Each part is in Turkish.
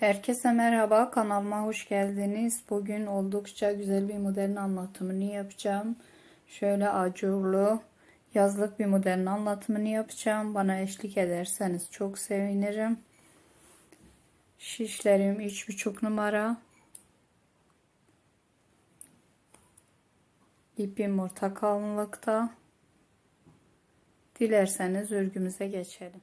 Herkese merhaba kanalıma hoş geldiniz. Bugün oldukça güzel bir modelin anlatımını yapacağım. Şöyle acurlu yazlık bir modelin anlatımını yapacağım. Bana eşlik ederseniz çok sevinirim. Şişlerim 3,5 numara. İpim orta kalınlıkta. Dilerseniz örgümüze geçelim.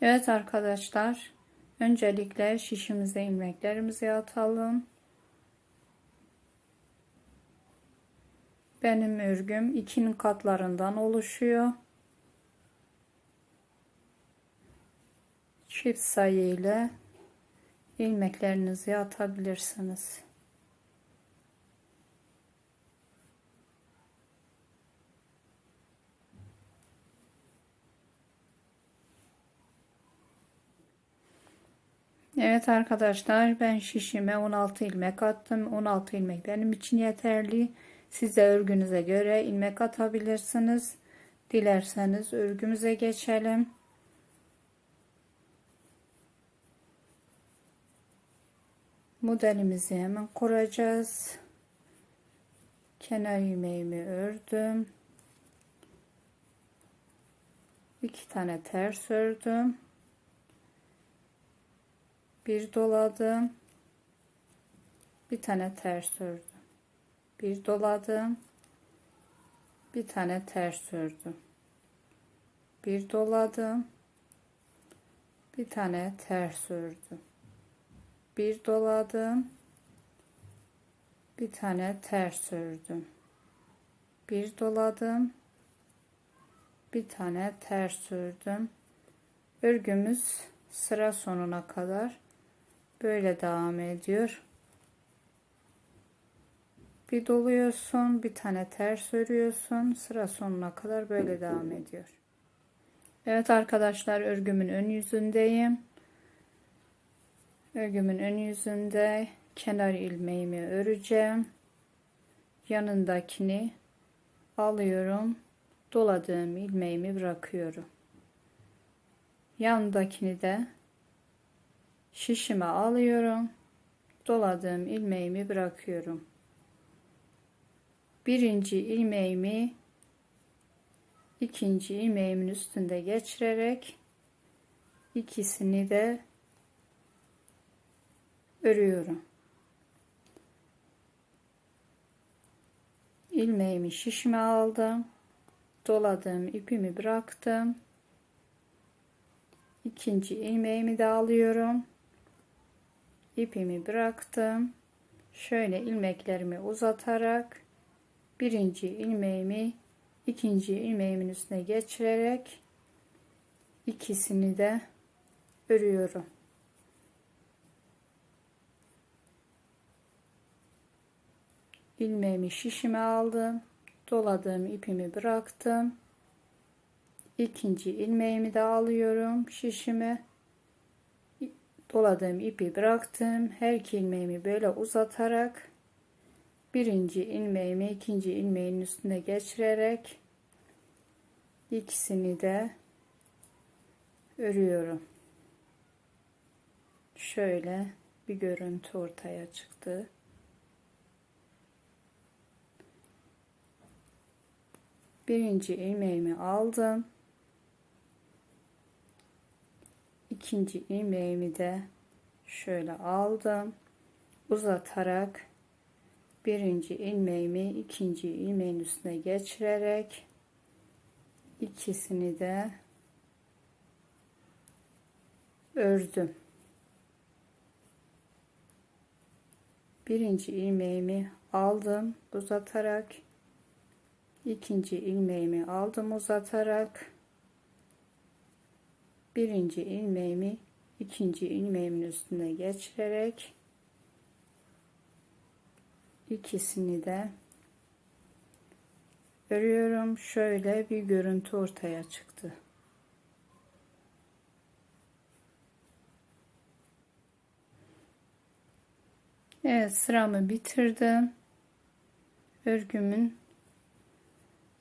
Evet arkadaşlar. Öncelikle şişimize ilmeklerimizi atalım. Benim örgüm ikinin katlarından oluşuyor. Çift sayı ile ilmeklerinizi atabilirsiniz. Evet arkadaşlar ben şişime 16 ilmek attım. 16 ilmek benim için yeterli. Siz de örgünüze göre ilmek atabilirsiniz. Dilerseniz örgümüze geçelim. Modelimizi hemen kuracağız. Kenar ilmeğimi ördüm. İki tane ters ördüm bir doladım. Bir tane ters ördüm. Bir doladım. Bir tane ters ördüm. Bir doladım. Bir tane ters ördüm. Bir doladım. Bir tane ters ördüm. Bir doladım. Bir tane ters ördüm. Örgümüz sıra sonuna kadar böyle devam ediyor. Bir doluyorsun, bir tane ters örüyorsun. Sıra sonuna kadar böyle devam ediyor. Evet arkadaşlar örgümün ön yüzündeyim. Örgümün ön yüzünde kenar ilmeğimi öreceğim. Yanındakini alıyorum. Doladığım ilmeğimi bırakıyorum. Yanındakini de şişime alıyorum. Doladığım ilmeğimi bırakıyorum. Birinci ilmeğimi ikinci ilmeğimin üstünde geçirerek ikisini de örüyorum. ilmeğimi şişime aldım. Doladığım ipimi bıraktım. İkinci ilmeğimi de alıyorum ipimi bıraktım. Şöyle ilmeklerimi uzatarak birinci ilmeğimi ikinci ilmeğimin üstüne geçirerek ikisini de örüyorum. ilmeğimi şişime aldım. Doladığım ipimi bıraktım. İkinci ilmeğimi de alıyorum şişime doladığım ipi bıraktım. Her iki ilmeğimi böyle uzatarak birinci ilmeğimi ikinci ilmeğin üstüne geçirerek ikisini de örüyorum. Şöyle bir görüntü ortaya çıktı. Birinci ilmeğimi aldım. İkinci ilmeğimi de şöyle aldım. Uzatarak birinci ilmeğimi ikinci ilmeğin üstüne geçirerek ikisini de ördüm. Birinci ilmeğimi aldım uzatarak ikinci ilmeğimi aldım uzatarak birinci ilmeğimi ikinci ilmeğimin üstüne geçirerek ikisini de örüyorum. Şöyle bir görüntü ortaya çıktı. Evet sıramı bitirdim. Örgümün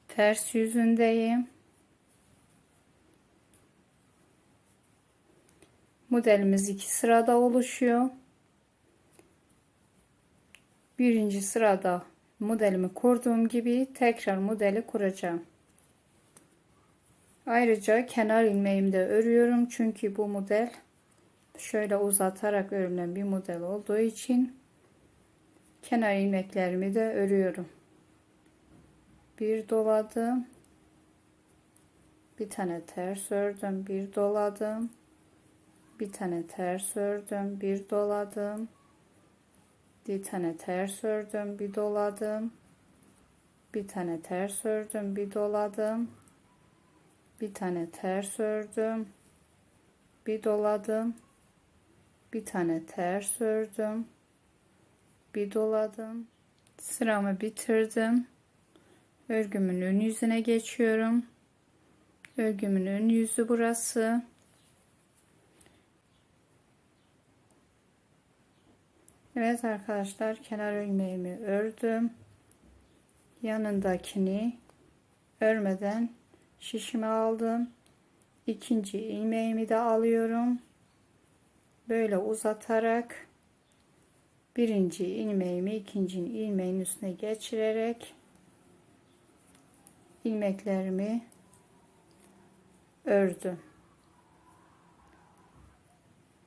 ters yüzündeyim. Modelimiz iki sırada oluşuyor. Birinci sırada modelimi kurduğum gibi tekrar modeli kuracağım. Ayrıca kenar ilmeğimi de örüyorum. Çünkü bu model şöyle uzatarak örülen bir model olduğu için kenar ilmeklerimi de örüyorum. Bir doladım. Bir tane ters ördüm. Bir doladım. Bir tane ters ördüm. Bir doladım. Bir tane ters ördüm. Bir doladım. Bir tane ters ördüm. Bir doladım bir tane ters ördüm bir doladım bir tane ters ördüm bir doladım sıramı bitirdim örgümün ön yüzüne geçiyorum örgümün ön yüzü burası Evet arkadaşlar kenar ilmeğimi ördüm yanındakini örmeden şişimi aldım. İkinci ilmeğimi de alıyorum. Böyle uzatarak birinci ilmeğimi ikinci ilmeğin üstüne geçirerek ilmeklerimi ördüm.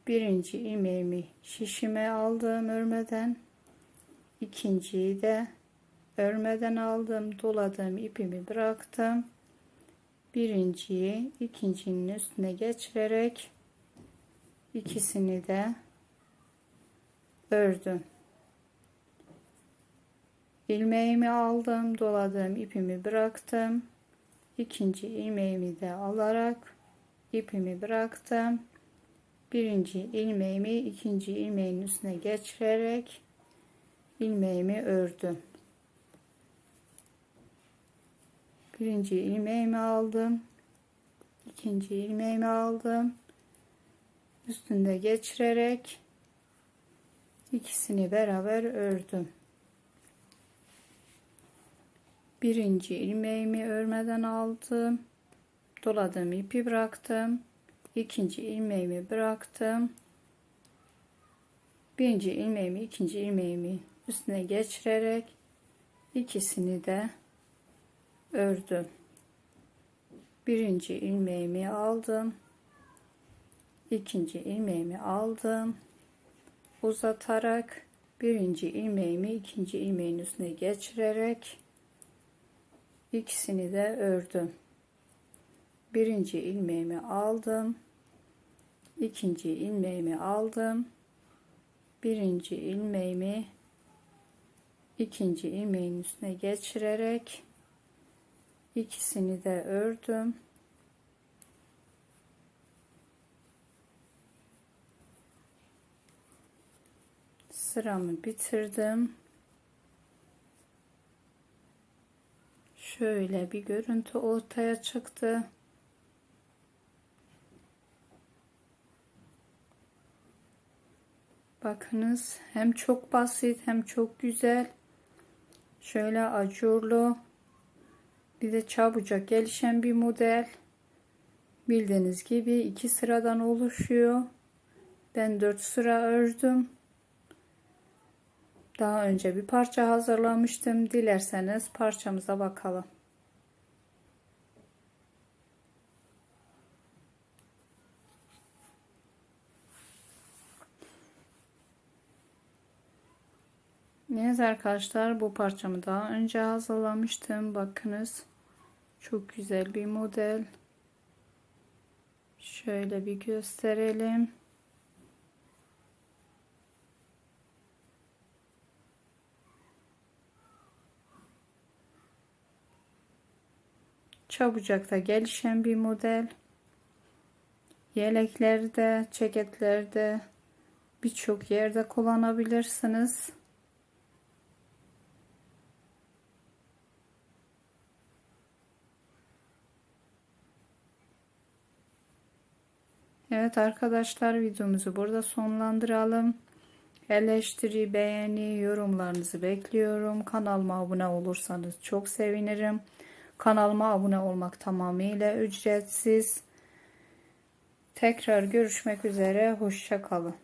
Birinci ilmeğimi şişime aldım örmeden. ikinciyi de örmeden aldım. Doladığım ipimi bıraktım birinciyi ikincinin üstüne geçirerek ikisini de ördüm. ilmeğimi aldım, doladığım ipimi bıraktım. ikinci ilmeğimi de alarak ipimi bıraktım. Birinci ilmeğimi ikinci ilmeğin üstüne geçirerek ilmeğimi ördüm. birinci ilmeğimi aldım. İkinci ilmeğimi aldım. Üstünde geçirerek ikisini beraber ördüm. Birinci ilmeğimi örmeden aldım. Doladığım ipi bıraktım ikinci ilmeğimi bıraktım birinci ilmeğimi ikinci ilmeğimi üstüne geçirerek ikisini de ördüm. Birinci ilmeğimi aldım. ikinci ilmeğimi aldım. Uzatarak birinci ilmeğimi ikinci ilmeğin üstüne geçirerek ikisini de ördüm. Birinci ilmeğimi aldım. ikinci ilmeğimi aldım. Birinci ilmeğimi ikinci ilmeğin üstüne geçirerek ikisini de ördüm sıramı bitirdim şöyle bir görüntü ortaya çıktı bakınız hem çok basit hem çok güzel şöyle acurlu bir de çabucak gelişen bir model. Bildiğiniz gibi iki sıradan oluşuyor. Ben dört sıra ördüm. Daha önce bir parça hazırlamıştım. Dilerseniz parçamıza bakalım. Evet arkadaşlar bu parçamı daha önce hazırlamıştım. Bakınız. Çok güzel bir model. Şöyle bir gösterelim. Çabucakta gelişen bir model. Yeleklerde, ceketlerde birçok yerde kullanabilirsiniz. Evet arkadaşlar videomuzu burada sonlandıralım. Eleştiri, beğeni, yorumlarınızı bekliyorum. Kanalıma abone olursanız çok sevinirim. Kanalıma abone olmak tamamıyla ücretsiz. Tekrar görüşmek üzere. Hoşça kalın.